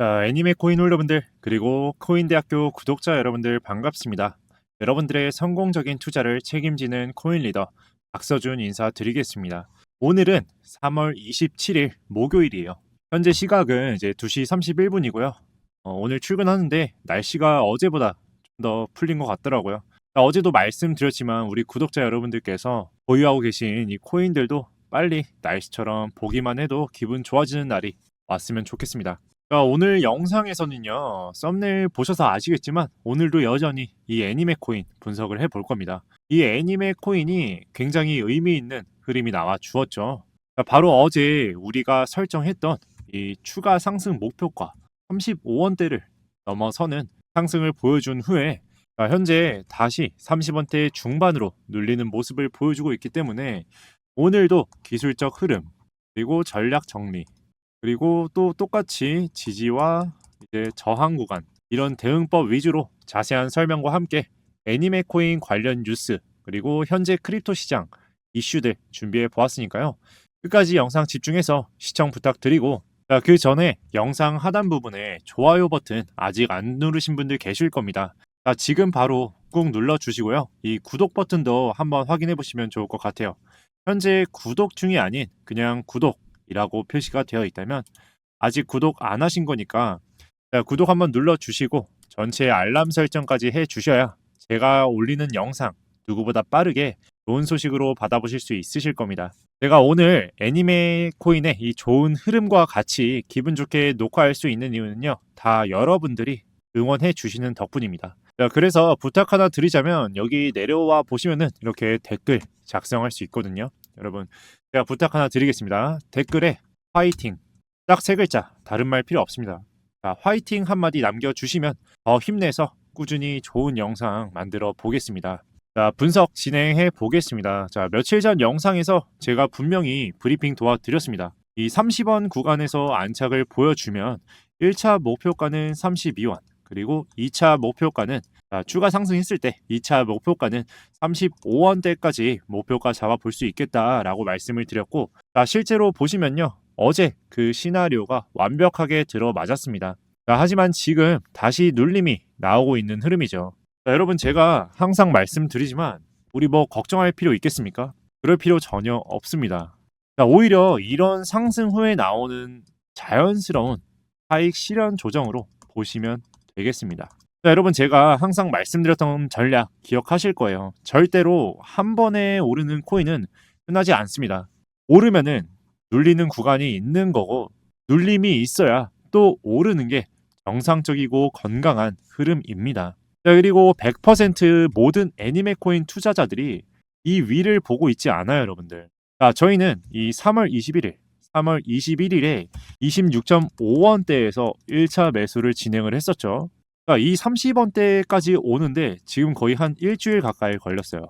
자, 애니메 코인 홀더분들 그리고 코인대학교 구독자 여러분들 반갑습니다. 여러분들의 성공적인 투자를 책임지는 코인 리더 박서준 인사드리겠습니다. 오늘은 3월 27일 목요일이에요. 현재 시각은 이제 2시 31분이고요. 오늘 출근하는데 날씨가 어제보다 좀 더 풀린 것 같더라고요. 자, 어제도 말씀드렸지만 우리 구독자 여러분들께서 보유하고 계신 이 코인들도 빨리 날씨처럼 보기만 해도 기분 좋아지는 날이 왔으면 좋겠습니다. 자, 오늘 영상에서는요, 썸네일 보셔서 아시겠지만, 오늘도 여전히 이 애니메 코인 분석을 해 볼 겁니다. 이 애니메 코인이 굉장히 의미 있는 흐름이 나와 주었죠. 자, 바로 어제 우리가 설정했던 이 추가 상승 목표가 35원대를 넘어서는 상승을 보여준 후에 자, 현재 다시 30원대 중반으로 눌리는 모습을 보여주고 있기 때문에 오늘도 기술적 흐름 그리고 전략 정리 그리고 또 똑같이 지지와 이제 저항 구간 이런 대응법 위주로 자세한 설명과 함께 애니메 코인 관련 뉴스 그리고 현재 크립토 시장 이슈들 준비해 보았으니까요. 끝까지 영상 집중해서 시청 부탁드리고 자, 그 전에 영상 하단 부분에 좋아요 버튼 아직 안 누르신 분들 계실 겁니다. 자, 지금 바로 꾹 눌러 주시고요. 이 구독 버튼도 한번 확인해 보시면 좋을 것 같아요. 현재 구독 중이 아닌 그냥 구독 이라고 표시가 되어 있다면 아직 구독 안 하신 거니까 자, 구독 한번 눌러 주시고 전체 알람 설정까지 해 주셔야 제가 올리는 영상 누구보다 빠르게 좋은 소식으로 받아보실 수 있으실 겁니다. 제가 오늘 애니메 코인의 이 좋은 흐름과 같이 기분 좋게 녹화할 수 있는 이유는요. 다 여러분들이 응원해 주시는 덕분입니다. 자, 그래서 부탁 하나 드리자면 여기 내려와 보시면은 이렇게 댓글 작성할 수 있거든요. 여러분, 제가 부탁 하나 드리겠습니다. 댓글에 화이팅 딱 세 글자 다른 말 필요 없습니다. 자, 화이팅 한마디 남겨주시면 더 힘내서 꾸준히 좋은 영상 만들어 보겠습니다. 자, 분석 진행해 보겠습니다. 자, 며칠 전 영상에서 제가 분명히 브리핑 도와드렸습니다. 이 30원 구간에서 안착을 보여주면 1차 목표가는 32원, 그리고 2차 목표가는 자, 추가 상승했을 때 2차 목표가는 35원대까지 목표가 잡아볼 수 있겠다라고 말씀을 드렸고 자, 실제로 보시면요. 어제 그 시나리오가 완벽하게 들어맞았습니다. 자, 하지만 지금 다시 눌림이 나오고 있는 흐름이죠. 자, 여러분 제가 항상 말씀드리지만 우리 뭐 걱정할 필요 있겠습니까? 그럴 필요 전혀 없습니다. 자, 오히려 이런 상승 후에 나오는 자연스러운 차익 실현 조정으로 보시면 되겠습니다. 자, 여러분 제가 항상 말씀드렸던 전략 기억하실 거예요. 절대로 한 번에 오르는 코인은 끝나지 않습니다. 오르면은 눌리는 구간이 있는 거고 눌림이 있어야 또 오르는 게 정상적이고 건강한 흐름입니다. 자, 그리고 100% 모든 애니메 코인 투자자들이 이 위를 보고 있지 않아요, 여러분들. 자, 저희는 이 3월 21일, 3월 21일에 26.5원대에서 1차 매수를 진행을 했었죠. 자, 이 30원대까지 오는데 지금 거의 한 일주일 가까이 걸렸어요.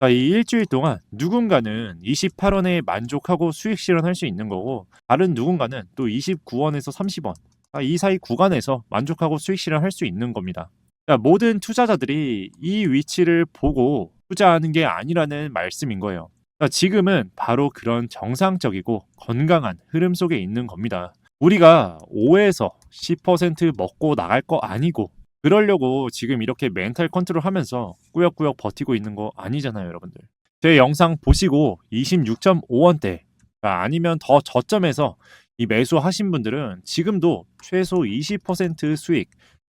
자, 이 일주일 동안 누군가는 28원에 만족하고 수익 실현할 수 있는 거고 다른 누군가는 또 29원에서 30원 자, 이 사이 구간에서 만족하고 수익 실현할 수 있는 겁니다. 자, 모든 투자자들이 이 위치를 보고 투자하는 게 아니라는 말씀인 거예요. 자, 지금은 바로 그런 정상적이고 건강한 흐름 속에 있는 겁니다. 우리가 5에서 10% 먹고 나갈 거 아니고 그러려고 지금 이렇게 멘탈 컨트롤 하면서 꾸역꾸역 버티고 있는 거 아니잖아요, 여러분들. 제 영상 보시고 26.5원대 아니면 더 저점에서 이 매수하신 분들은 지금도 최소 20% 수익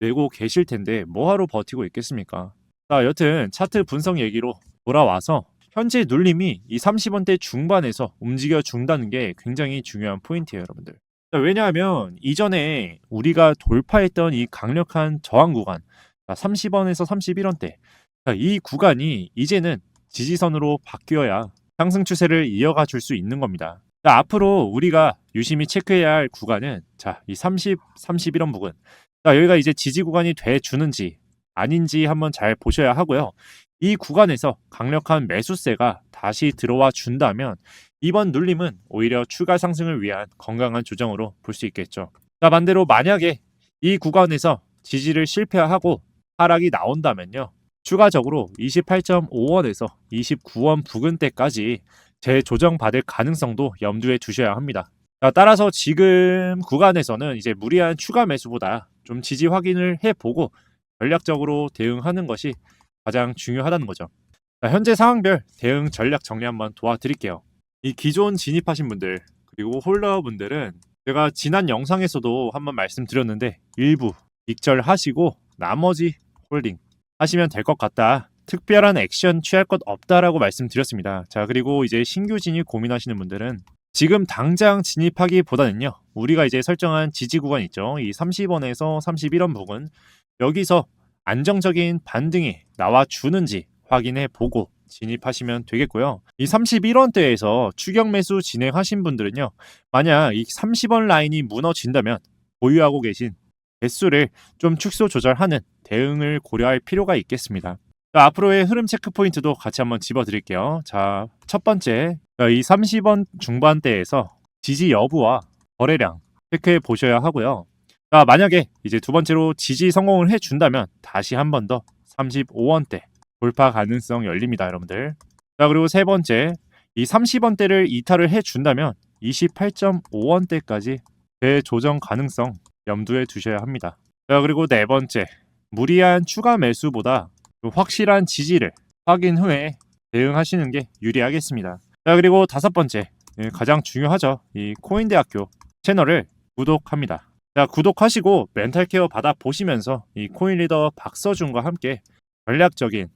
내고 계실 텐데 뭐하러 버티고 있겠습니까? 자, 여튼 차트 분석 얘기로 돌아와서 현재 눌림이 이 30원대 중반에서 움직여 준다는 게 굉장히 중요한 포인트예요, 여러분들. 자, 왜냐하면 이전에 우리가 돌파했던 이 강력한 저항 구간, 30원에서 31원대, 자, 이 구간이 이제는 지지선으로 바뀌어야 상승 추세를 이어가 줄 수 있는 겁니다. 자, 앞으로 우리가 유심히 체크해야 할 구간은 자, 이 30, 31원 부근. 자, 여기가 이제 지지 구간이 돼 주는지 아닌지 한번 잘 보셔야 하고요. 이 구간에서 강력한 매수세가 다시 들어와 준다면 이번 눌림은 오히려 추가 상승을 위한 건강한 조정으로 볼 수 있겠죠. 자, 반대로 만약에 이 구간에서 지지를 실패하고 하락이 나온다면요. 추가적으로 28.5원에서 29원 부근대까지 재조정 받을 가능성도 염두에 두셔야 합니다. 자, 따라서 지금 구간에서는 이제 무리한 추가 매수보다 좀 지지 확인을 해보고 전략적으로 대응하는 것이 가장 중요하다는 거죠. 자, 현재 상황별 대응 전략 정리 한번 도와드릴게요. 이 기존 진입하신 분들 그리고 홀더 분들은 제가 지난 영상에서도 한번 말씀드렸는데 일부 익절하시고 나머지 홀딩 하시면 될 것 같다. 특별한 액션 취할 것 없다라고 말씀드렸습니다. 자, 그리고 이제 신규 진입 고민하시는 분들은 지금 당장 진입하기보다는요. 우리가 이제 설정한 지지 구간 있죠. 이 30원에서 31원 부근 여기서 안정적인 반등이 나와 주는지 확인해 보고 진입하시면 되겠고요. 이 31원대에서 추격 매수 진행하신 분들은요. 만약 이 30원 라인이 무너진다면 보유하고 계신 개수를 좀 축소 조절하는 대응을 고려할 필요가 있겠습니다. 자, 앞으로의 흐름 체크 포인트도 같이 한번 집어 드릴게요. 자, 첫 번째, 자, 이 30원 중반대에서 지지 여부와 거래량 체크해 보셔야 하고요. 자, 만약에 이제 두 번째로 지지 성공을 해 준다면 다시 한 번 더 35원대 돌파 가능성 열립니다, 여러분들. 자, 그리고 세 번째, 이 30원대를 이탈을 해 준다면 28.5원대까지 재조정 가능성 염두에 두셔야 합니다. 자, 그리고 네 번째, 무리한 추가 매수보다 확실한 지지를 확인 후에 대응하시는 게 유리하겠습니다. 자, 그리고 다섯 번째, 예, 가장 중요하죠. 이 코인대학교 채널을 구독합니다. 자, 구독하시고 멘탈 케어 받아 보시면서 이 코인 리더 박서준과 함께 전략적인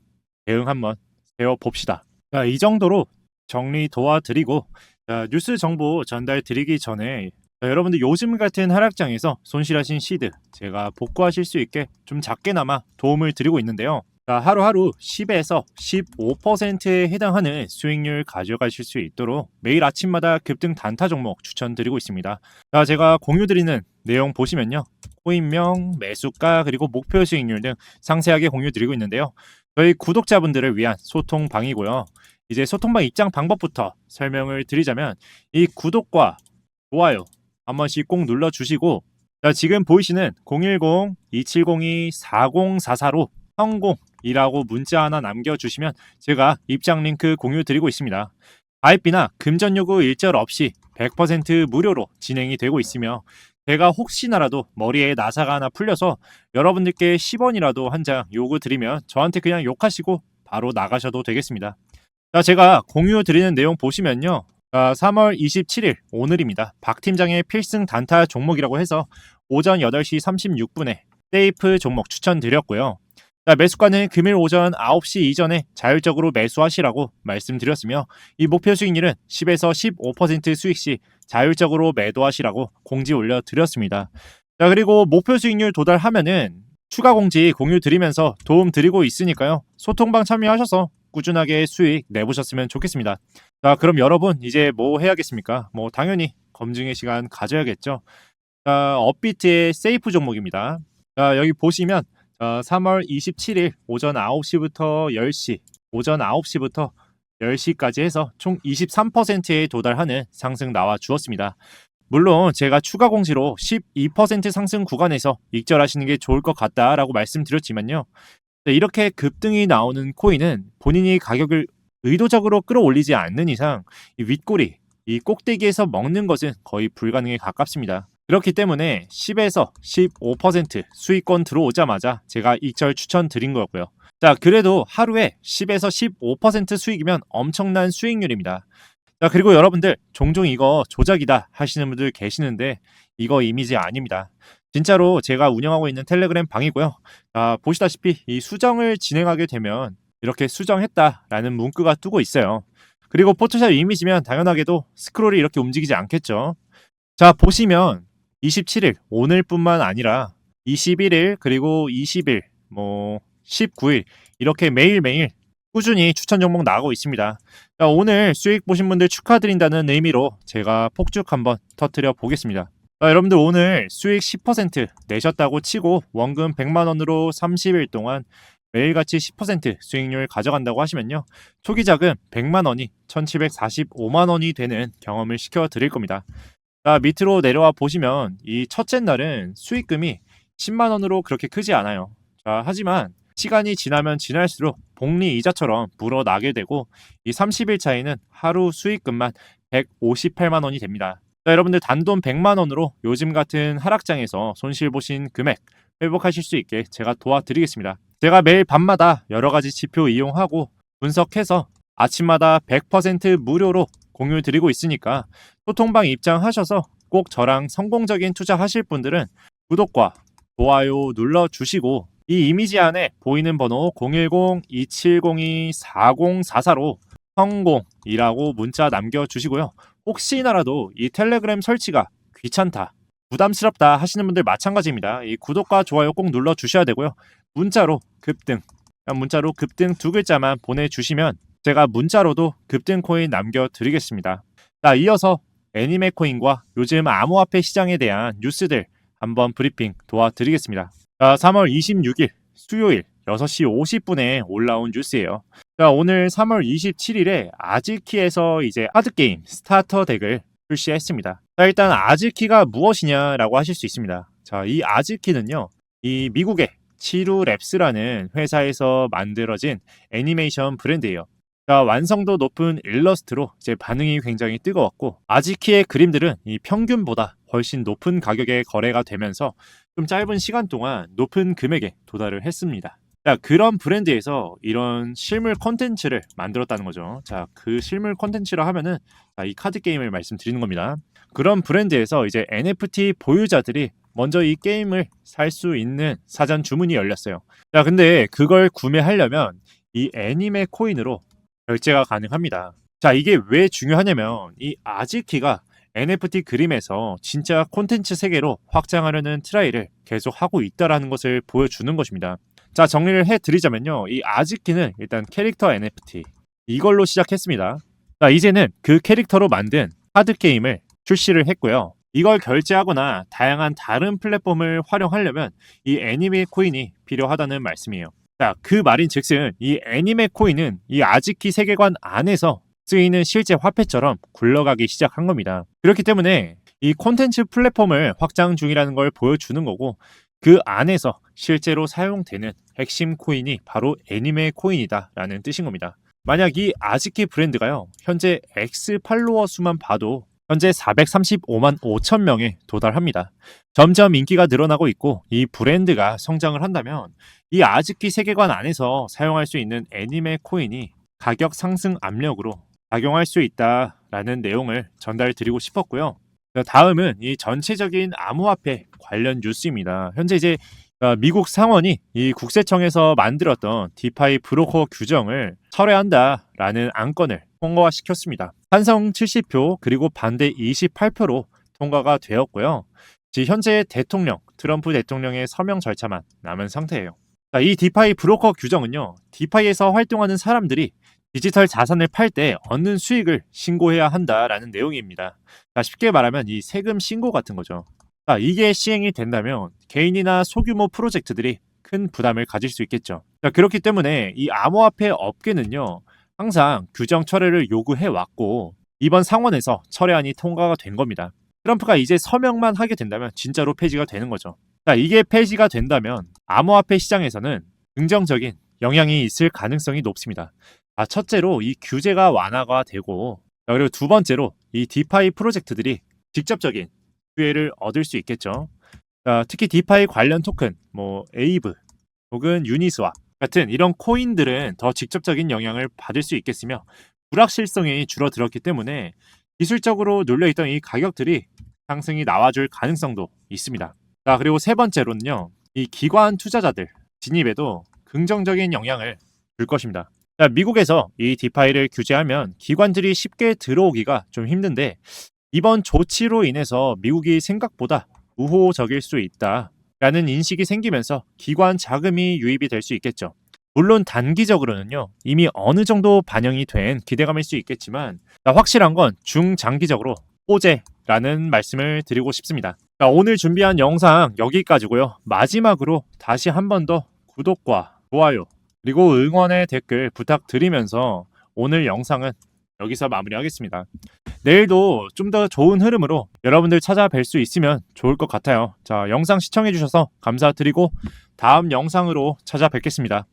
대응 한번 세워 봅시다. 자, 이 정도로 정리 도와드리고 자, 뉴스 정보 전달 드리기 전에 자, 여러분들 요즘 같은 하락장에서 손실하신 시드 제가 복구하실 수 있게 좀 작게나마 도움을 드리고 있는데요. 자, 하루하루 10에서 15%에 해당하는 수익률 가져가실 수 있도록 매일 아침마다 급등 단타 종목 추천드리고 있습니다. 자, 제가 공유드리는 내용 보시면요. 코인명, 매수가, 그리고 목표 수익률 등 상세하게 공유드리고 있는데요. 저희 구독자분들을 위한 소통방이고요. 이제 소통방 입장 방법부터 설명을 드리자면 이 구독과 좋아요 한 번씩 꼭 눌러주시고 자, 지금 보이시는 010-2702-4044로 성공 이라고 문자 하나 남겨주시면 제가 입장 링크 공유 드리고 있습니다. 가입비나 금전 요구 일절 없이 100% 무료로 진행이 되고 있으며 제가 혹시나라도 머리에 나사가 하나 풀려서 여러분들께 10원이라도 한 장 요구 드리면 저한테 그냥 욕하시고 바로 나가셔도 되겠습니다. 자, 제가 공유 드리는 내용 보시면요. 자, 3월 27일 오늘입니다. 박 팀장의 필승 단타 종목이라고 해서 오전 8시 36분에 세이프 종목 추천드렸고요. 자, 매수가는 금일 오전 9시 이전에 자율적으로 매수하시라고 말씀드렸으며 이 목표 수익률은 10에서 15% 수익 시 자율적으로 매도하시라고 공지 올려드렸습니다. 자, 그리고 목표 수익률 도달하면은 추가 공지 공유 드리면서 도움 드리고 있으니까요. 소통방 참여하셔서 꾸준하게 수익 내보셨으면 좋겠습니다. 자, 그럼 여러분 이제 뭐 해야겠습니까? 뭐 당연히 검증의 시간 가져야겠죠. 자, 업비트의 세이프 종목입니다. 자, 여기 보시면 자, 3월 27일 오전 9시부터 10시, 오전 9시부터 10시까지 해서 총 23%에 도달하는 상승 나와 주었습니다. 물론 제가 추가 공시로 12% 상승 구간에서 익절하시는 게 좋을 것 같다라고 말씀드렸지만요. 네, 이렇게 급등이 나오는 코인은 본인이 가격을 의도적으로 끌어올리지 않는 이상 이 윗꼬리, 이 꼭대기에서 먹는 것은 거의 불가능에 가깝습니다. 그렇기 때문에 10에서 15% 수익권 들어오자마자 제가 익절 추천드린 거고요. 자, 그래도 하루에 10에서 15% 수익이면 엄청난 수익률입니다. 자, 그리고 여러분들 종종 이거 조작이다 하시는 분들 계시는데 이거 이미지 아닙니다. 진짜로 제가 운영하고 있는 텔레그램 방이고요. 자, 보시다시피 이 수정을 진행하게 되면 이렇게 수정했다라는 문구가 뜨고 있어요. 그리고 포토샵 이미지면 당연하게도 스크롤이 이렇게 움직이지 않겠죠. 자, 보시면 27일 오늘뿐만 아니라 21일 그리고 20일 뭐 19일 이렇게 매일매일 꾸준히 추천 종목 나가고 있습니다. 자, 오늘 수익 보신 분들 축하드린다는 의미로 제가 폭죽 한번 터트려 보겠습니다. 자, 여러분들 오늘 수익 10% 내셨다고 치고 원금 100만 원으로 30일 동안 매일같이 10% 수익률 가져간다고 하시면요. 초기 자금 100만 원이 1745만 원이 되는 경험을 시켜 드릴 겁니다. 자, 밑으로 내려와 보시면 이 첫째 날은 수익금이 10만 원으로 그렇게 크지 않아요. 자, 하지만 시간이 지나면 지날수록 복리 이자처럼 불어나게 되고 이 30일 차이는 하루 수익금만 158만 원이 됩니다. 자, 여러분들 단돈 100만 원으로 요즘 같은 하락장에서 손실 보신 금액 회복하실 수 있게 제가 도와드리겠습니다. 제가 매일 밤마다 여러 가지 지표 이용하고 분석해서 아침마다 100% 무료로 공유 드리고 있으니까 소통방 입장하셔서 꼭 저랑 성공적인 투자하실 분들은 구독과 좋아요 눌러 주시고 이 이미지 안에 보이는 번호 010-2702-4044로 성공이라고 문자 남겨주시고요. 혹시나라도 이 텔레그램 설치가 귀찮다, 부담스럽다 하시는 분들 마찬가지입니다. 이 구독과 좋아요 꼭 눌러 주셔야 되고요. 문자로 급등, 문자로 급등 두 글자만 보내주시면 제가 문자로도 급등 코인 남겨드리겠습니다. 자, 이어서 애니메 코인과 요즘 암호화폐 시장에 대한 뉴스들 한번 브리핑 도와드리겠습니다. 자, 3월 26일 수요일 6시 50분에 올라온 뉴스예요. 자, 오늘 3월 27일에 아즈키에서 이제 하드게임 스타터 덱을 출시했습니다. 자, 일단 아즈키가 무엇이냐라고 하실 수 있습니다. 자, 이 아즈키는요, 이 미국의 치루 랩스라는 회사에서 만들어진 애니메이션 브랜드예요. 자, 완성도 높은 일러스트로 이제 반응이 굉장히 뜨거웠고 아지키의 그림들은 이 평균보다 훨씬 높은 가격에 거래가 되면서 좀 짧은 시간 동안 높은 금액에 도달을 했습니다. 자, 그런 브랜드에서 이런 실물 콘텐츠를 만들었다는 거죠. 자, 그 실물 콘텐츠라 하면은 자, 이 카드 게임을 말씀드리는 겁니다. 그런 브랜드에서 이제 NFT 보유자들이 먼저 이 게임을 살 수 있는 사전 주문이 열렸어요. 자, 근데 그걸 구매하려면 이 애니메 코인으로 결제가 가능합니다. 자, 이게 왜 중요하냐면 이 아지키가 NFT 그림에서 진짜 콘텐츠 세계로 확장하려는 트라이를 계속 하고 있다라는 것을 보여주는 것입니다. 자, 정리를 해 드리자면요. 이 아지키는 일단 캐릭터 NFT 이걸로 시작했습니다. 자, 이제는 그 캐릭터로 만든 카드 게임을 출시를 했고요. 이걸 결제하거나 다양한 다른 플랫폼을 활용하려면 이 애니메 코인이 필요하다는 말씀이에요. 자, 그 말인 즉슨 이 애니메 코인은 이 아지키 세계관 안에서 쓰이는 실제 화폐처럼 굴러가기 시작한 겁니다. 그렇기 때문에 이 콘텐츠 플랫폼을 확장 중이라는 걸 보여주는 거고 그 안에서 실제로 사용되는 핵심 코인이 바로 애니메 코인이다라는 뜻인 겁니다. 만약 이 아지키 브랜드가요, 현재 X 팔로워 수만 봐도 현재 435만 5천 명에 도달합니다. 점점 인기가 늘어나고 있고 이 브랜드가 성장을 한다면 이 아즈키 세계관 안에서 사용할 수 있는 애니메 코인이 가격 상승 압력으로 작용할 수 있다라는 내용을 전달 드리고 싶었고요. 다음은 이 전체적인 암호화폐 관련 뉴스입니다. 현재 이제 어, 미국 상원이 이 국세청에서 만들었던 디파이 브로커 규정을 철회한다라는 안건을 통과시켰습니다. 찬성 70표 그리고 반대 28표로 통과가 되었고요. 현재 대통령 트럼프 대통령의 서명 절차만 남은 상태예요. 이 디파이 브로커 규정은요. 디파이에서 활동하는 사람들이 디지털 자산을 팔 때 얻는 수익을 신고해야 한다라는 내용입니다. 쉽게 말하면 이 세금 신고 같은 거죠. 이게 시행이 된다면 개인이나 소규모 프로젝트들이 큰 부담을 가질 수 있겠죠. 그렇기 때문에 이 암호화폐 업계는요. 항상 규정 철회를 요구해 왔고 이번 상원에서 철회안이 통과가 된 겁니다. 트럼프가 이제 서명만 하게 된다면 진짜로 폐지가 되는 거죠. 자, 이게 폐지가 된다면 암호화폐 시장에서는 긍정적인 영향이 있을 가능성이 높습니다. 아, 첫째로 이 규제가 완화가 되고 그리고 두 번째로 이 디파이 프로젝트들이 직접적인 기회를 얻을 수 있겠죠. 자, 특히 디파이 관련 토큰, 뭐 에이브 혹은 유니스와 같은 이런 코인들은 더 직접적인 영향을 받을 수 있겠으며 불확실성이 줄어들었기 때문에 기술적으로 눌려있던 이 가격들이 상승이 나와줄 가능성도 있습니다. 자, 그리고 세 번째로는요, 이 기관 투자자들 진입에도 긍정적인 영향을 줄 것입니다. 자, 미국에서 이 디파이를 규제하면 기관들이 쉽게 들어오기가 좀 힘든데 이번 조치로 인해서 미국이 생각보다 우호적일 수 있다. 라는 인식이 생기면서 기관 자금이 유입이 될 수 있겠죠. 물론 단기적으로는요, 이미 어느 정도 반영이 된 기대감일 수 있겠지만, 확실한 건 중장기적으로 호재라는 말씀을 드리고 싶습니다. 오늘 준비한 영상 여기까지고요. 마지막으로 다시 한 번 더 구독과 좋아요, 그리고 응원의 댓글 부탁드리면서 오늘 영상은 여기서 마무리하겠습니다. 내일도 좀 더 좋은 흐름으로 여러분들 찾아뵐 수 있으면 좋을 것 같아요. 자, 영상 시청해주셔서 감사드리고 다음 영상으로 찾아뵙겠습니다.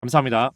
감사합니다.